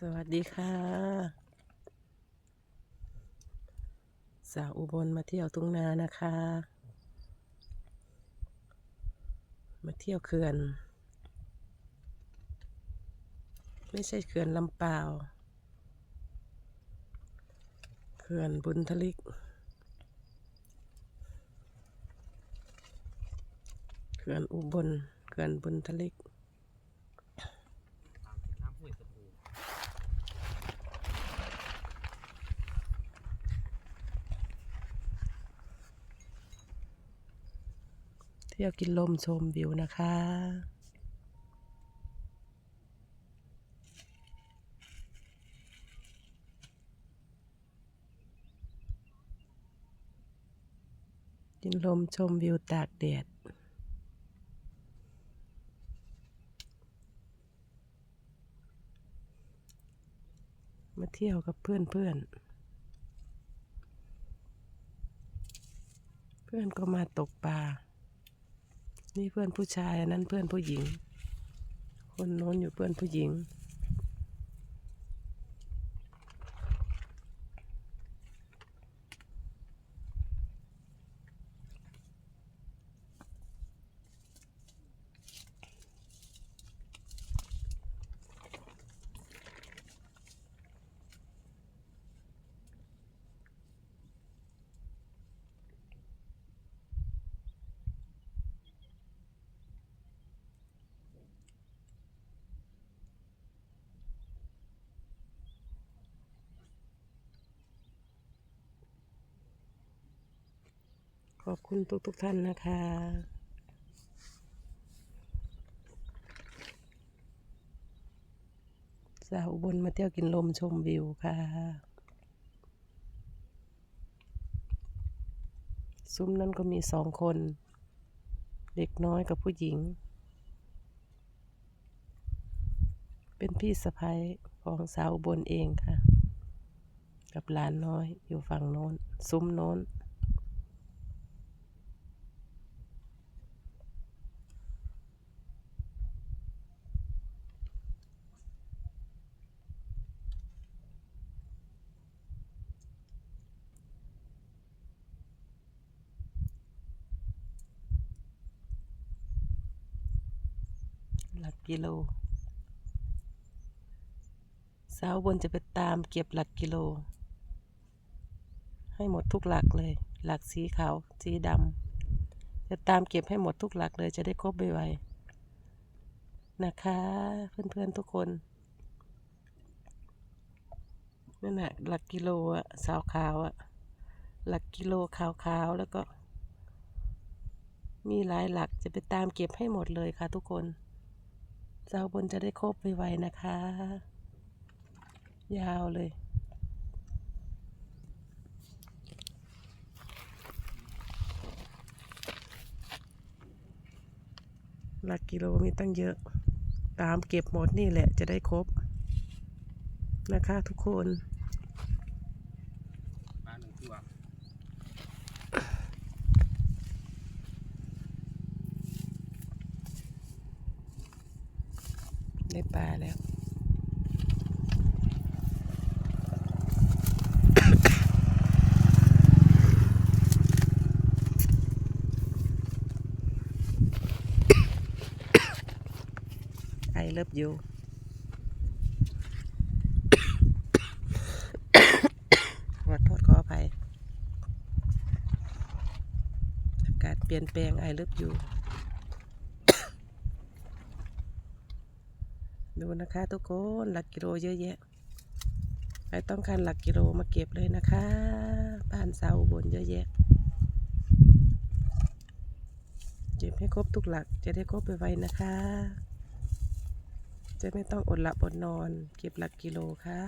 สวัสดีค่ะ สาวอุบลมาเที่ยวทุ่งนานะคะ มาเที่ยวเขื่อน ไม่ใช่เขื่อนลำเปล่าวเขื่อนบุญทลิก เขื่อนอุบล เขื่อนบุญทลิก น้ำห้วยตะปู เที่ยวกินลมชมวิวนะคะกินลมชมวิวตากแดดมาเที่ยวกับเพื่อนเพื่อนเพื่อนก็มาตกปลา นี่เพื่อนผู้ชายอันนั้นเพื่อนผู้หญิง คนโน้นอยู่เพื่อนผู้หญิง ขอบคุณทุกทุกๆท่านนะคะสาวอุบลมาเที่ยวกินลมชมวิวค่ะ ซุ้มนั้นก็มีสองคน เด็กน้อยกับผู้หญิง เป็นพี่สะพ้ยของสาวอุบลเองค่ะ กับหลานน้อยอยู่ฝั่งโน้น ซุ้มโน้น หลักกิโล สาวบนจะไปตามเก็บหลักกิโล ให้หมดทุกหลักเลย หลักสีขาว สีดำ จะตามเก็บให้หมดทุกหลักเลยจะได้ครบไวๆนะคะ เพื่อนๆทุกคนนั่นแหละหลักกิโลอะสาวขาวอะหลักกิโลขาวๆแล้วก็ มีหลายหลักจะไปตามเก็บให้หมดเลยค่ะทุกคน เจ้าบนจะได้ครบไวๆนะคะ ยาวเลย หลักกิโลมีตั้งเยอะ ตามเก็บหมดนี่แหละจะได้ครบ นะคะทุกคน ปลาหนึ่งตัว ได้ปลาแล้วไอเลิฟยูขอโทษขออภัย อากาศเปลี่ยนแปลงไอเลิฟยู ดูนะคะ ทุกคนหลักกิโลเยอะแยะใครต้องการหลักกิโลมาเก็บเลยนะคะบ้านเสาบนเยอะแยะ เก็บให้ครบทุกหลักจะได้ครบไปไวๆนะคะ จะไม่ต้องอดหลับอดนอน เก็บหลักกิโลค่ะ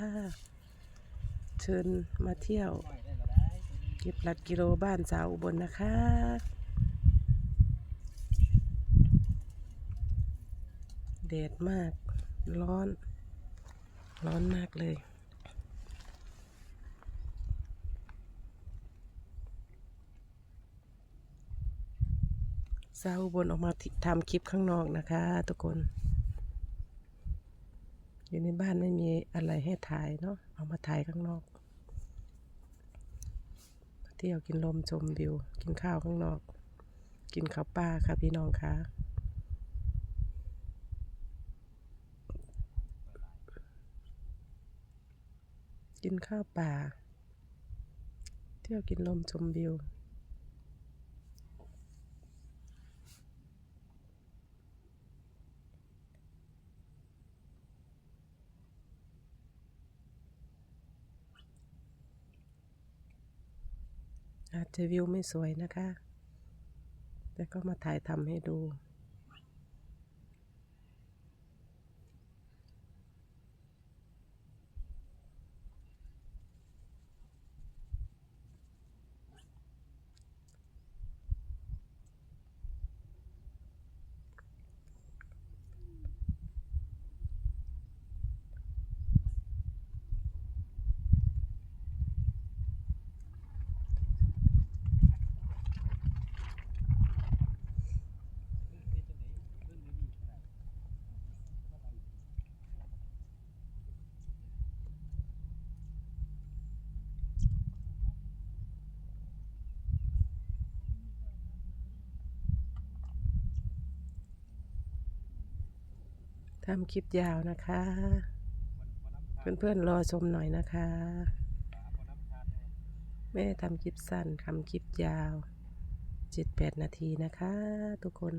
เชิญมาเที่ยว เก็บหลักกิโลบ้านสาวอุบลนะคะแดดมาก ร้อน ร้อนมากเลยสาอุบลออกมาทำคลิปข้างนอกนะคะทุกคน อยู่ในบ้านไม่มีอะไรให้ถ่ายเนาะเอามาถ่ายข้างนอก เที่ยวกินลมชมวิว กินข้าวข้างนอก กินข้าวปลาค่ะพี่น้องค่ะ กินข้าวป่า เที่ยวกินลมชมวิว อาจจะวิวไม่สวยนะคะ แต่ก็มาถ่ายทำให้ดู ทำคลิปยาวนะคะ เพื่อนๆรอชมหน่อยนะคะ ไม่ได้ทำคลิปสั้นทำคลิปยาวเจ็ดแปดนาทีนะคะ ทุกคน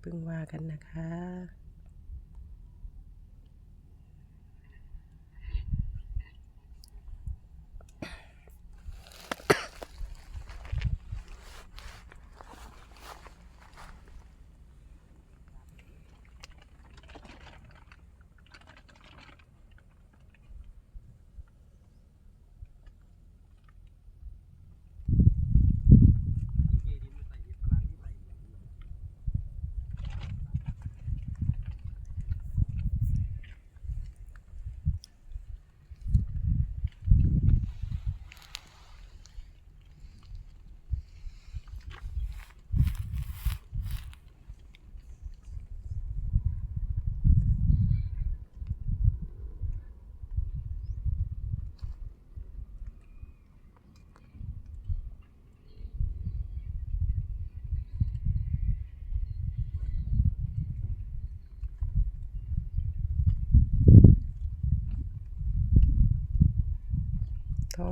เพิ่งว่ากันนะคะ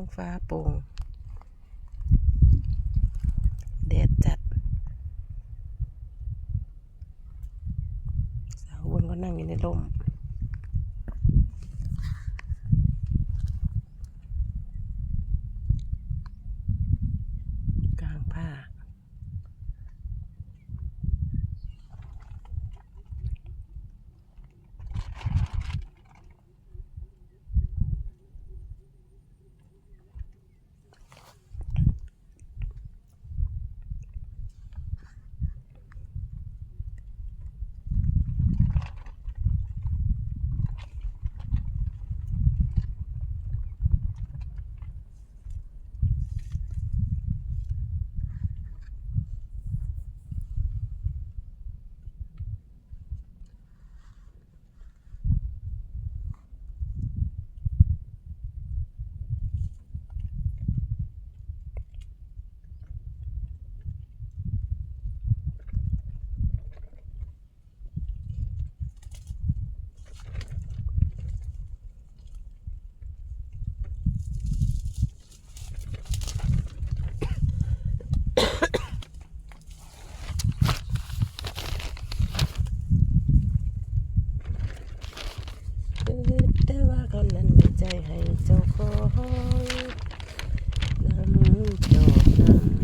ท้องฟ้าโปร่ง คนนั้นใจให้เจ้าของน้ำจอกน้ำ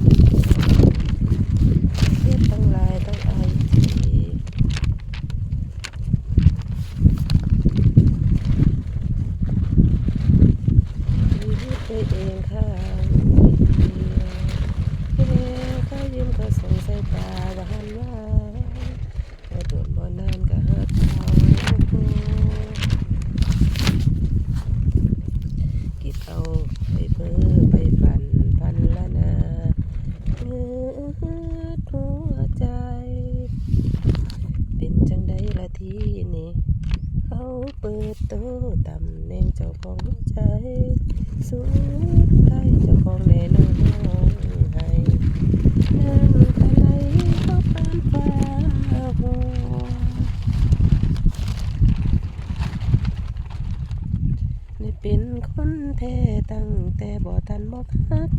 ทันบอกฮัก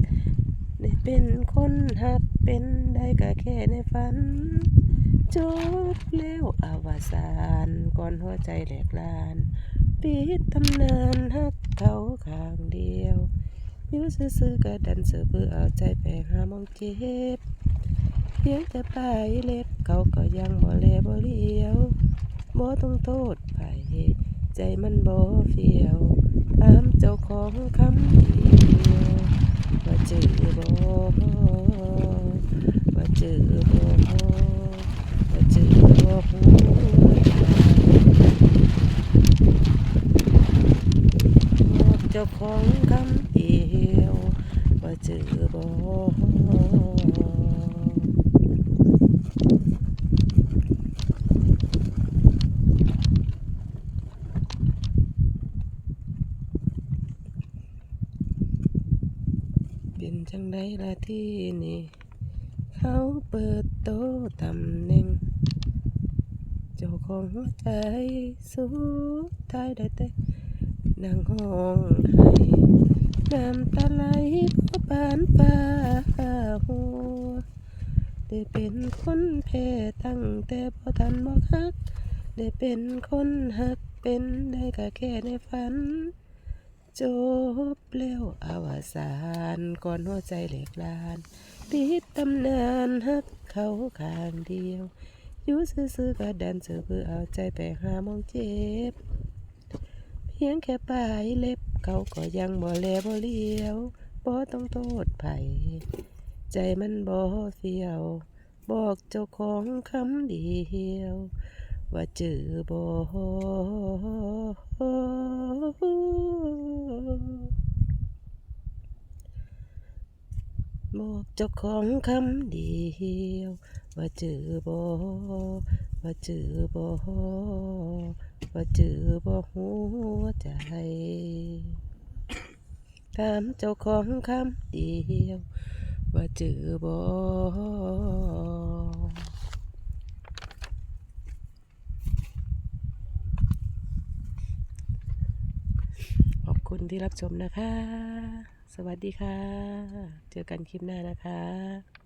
ได้เป็นคนหักเป็นได้ก็แค่ในฝันจบแล้วอวสานก่อนหัวใจแหลกลานปิดตำนานหักเขาข้างเดียวอยู่ซื่อๆก็ดันเสือเพื่อเอาใจไปหามองเจ็บเพียงแต่ปลายเล็บเขาก็ยังบ่แลบ่เลียวบ่ต้องโทษไผใจมันบ่เฟียวถามเจ้าของคำเดียว ว่าเจอบ่ว่าเจอบ่ว่าเจอบ่หัวใจ บอกเจ้าของคำเดียวว่าเจอบ่ เป็นจังไดล่ะที่นี่ เขาเปิดโตะตำแหน่ง เจ้าของหัวใจสุดท้ายได้แต่นางห้องให้ น้ำตาไหลเพราะปานฟ้าหัวได้เป็นคนแพ้ตั้งแต่พอทันบอกฮัก ได้เป็นคนหักเป็นได้ก็แค่ในฝัน จบแล้วอวสานก่อนหัวใจเหล็กลานปิดตำนานหักเขาข้างเดียวอยู่ซื่อๆก็ดันเสือเพื่อเอาใจไปหามองเจ็บ เพียงแค่ปลายเล็บเขาก็ยังบ่แลบ่เลี้ยวบ่ต้องโทษไผใจมันบ่เฟียว บอกเจ้าของคำเดียว ว่าเจอบ่บอกเจ้าของคำเดียว ว่าเจอบ่ว่าเจอบ่ว่าเจอบ่หัวใจถามเจ้าของคำเดียว ว่าเจอบอบ คุณที่รับชมนะคะ สวัสดีค่ะ เจอกันคลิปหน้านะคะ